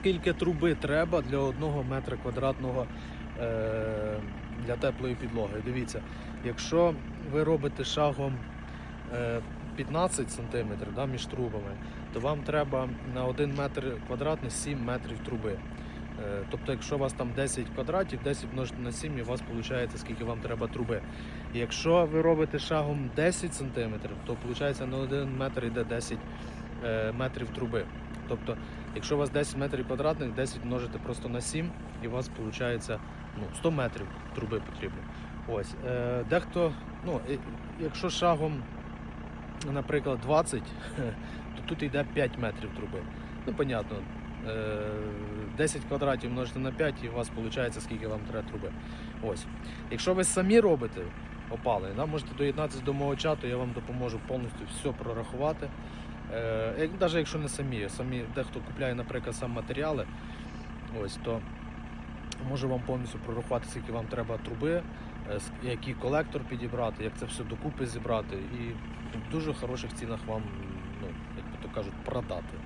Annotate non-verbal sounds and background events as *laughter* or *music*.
скільки труби треба для одного метра квадратного е, для теплої підлоги. Дивіться, якщо ви робите шагом е, 15 см да, між трубами, то вам треба на 1 метр квадратний 7 метрів труби. Е, Тобто, якщо у вас там 10 квадратів, 10 множити на 7, і у вас виходить, скільки вам треба труби. Якщо ви робите шагом 10 см, то виходить на 1 метр йде 10 е, метрів труби. Тобто, якщо у вас 10 метрів квадратних, 10 множите просто на 7, і у вас виходить ну, 100 метрів труби потрібно. Ось. Е, дехто, ну, якщо шагом, наприклад, 20, *laughs* то тут йде 5 метрів труби. Ну, понятно. е, 10 квадратів множите на 5 і у вас виходить, скільки вам треба труби. Ось. Якщо ви самі робите опалення, можете доєднатися до мого чату, я вам допоможу повністю все прорахувати. Е, навіть якщо не самі, самі дехто купляє, наприклад, сам матеріали, ось, то може вам повністю прорахувати, скільки вам треба труби, е, який колектор підібрати, як це все докупи зібрати і в дуже хороших цінах вам, ну, як то кажуть, продати.